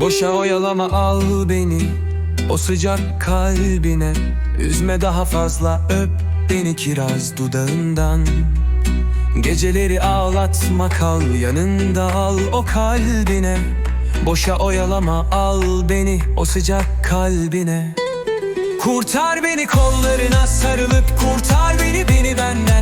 Boşa oyalama al beni O sıcak kalbine. Üzme daha fazla öp beni kiraz dudağından. Geceleri ağlatma kal yanında al o kalbine. Boşa oyalama al beni o sıcak kalbine Kurtar beni kollarına sarılıp kurtar beni beni benden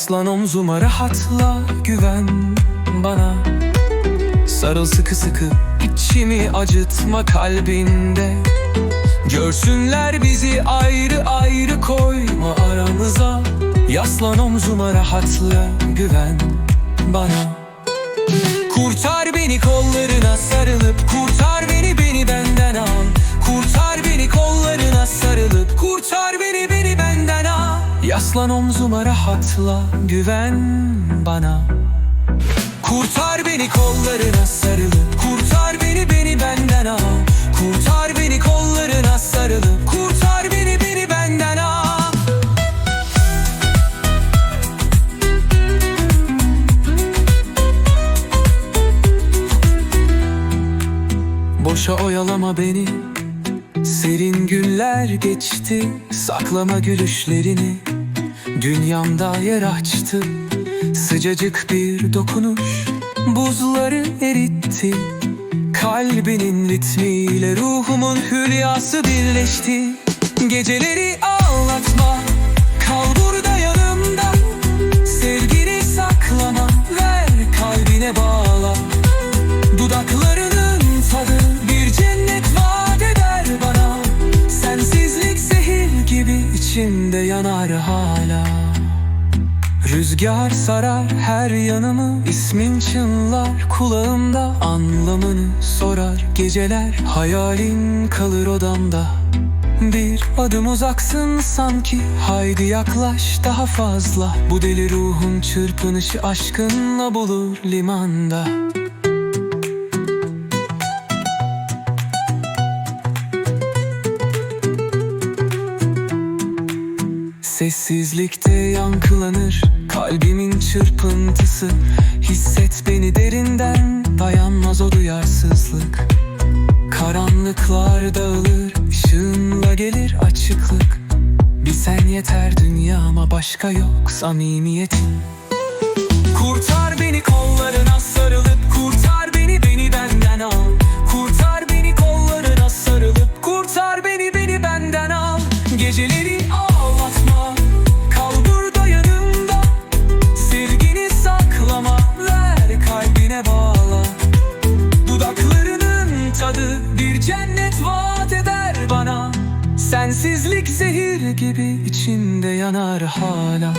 Yaslan omzuma rahatla güven bana. Sarıl sıkı sıkı içimi acıtma kalbinde. Görsünler bizi ayrı ayrı koyma aramıza. Yaslan omzuma rahatla güven bana. Kurtar beni kollarına sarılıp kurtar beni beni benden al. Kurtar beni kollarına sarılıp kurtar beni beni Yaslan omzuma rahatla güven bana. Kurtar beni kollarına sarılıp kurtar beni beni benden al. Kurtar beni kollarına sarılıp kurtar beni beni benden al. Boşa oyalama beni. Serin günler geçti Saklama gülüşlerini Dünyamda yer açtı Sıcacık bir dokunuş. Buzları eritti Kalbinin ritmiyle ruhumun hülyası birleşti. Geceleri ağlatma gibi içimde yanar hala. Rüzgar sarar her yanımı ismin çınlar kulağımda Anlamını sorar geceler. Hayalin kalır odamda bir adım uzaksın sanki. Haydi yaklaş daha fazla. Bu deli ruhun çırpınışı aşkınla bulur limanda Sessizlikte yankılanır. Kalbimin çırpıntısı Hisset beni derinden. Dayanmaz o duyarsızlık. Karanlıklar dağılır ışığınla gelir açıklık. Bir sen yeter dünyama başka yok samimiyetin Kurtar beni kollarına Sensizlik zehir gibi içimde yanar hala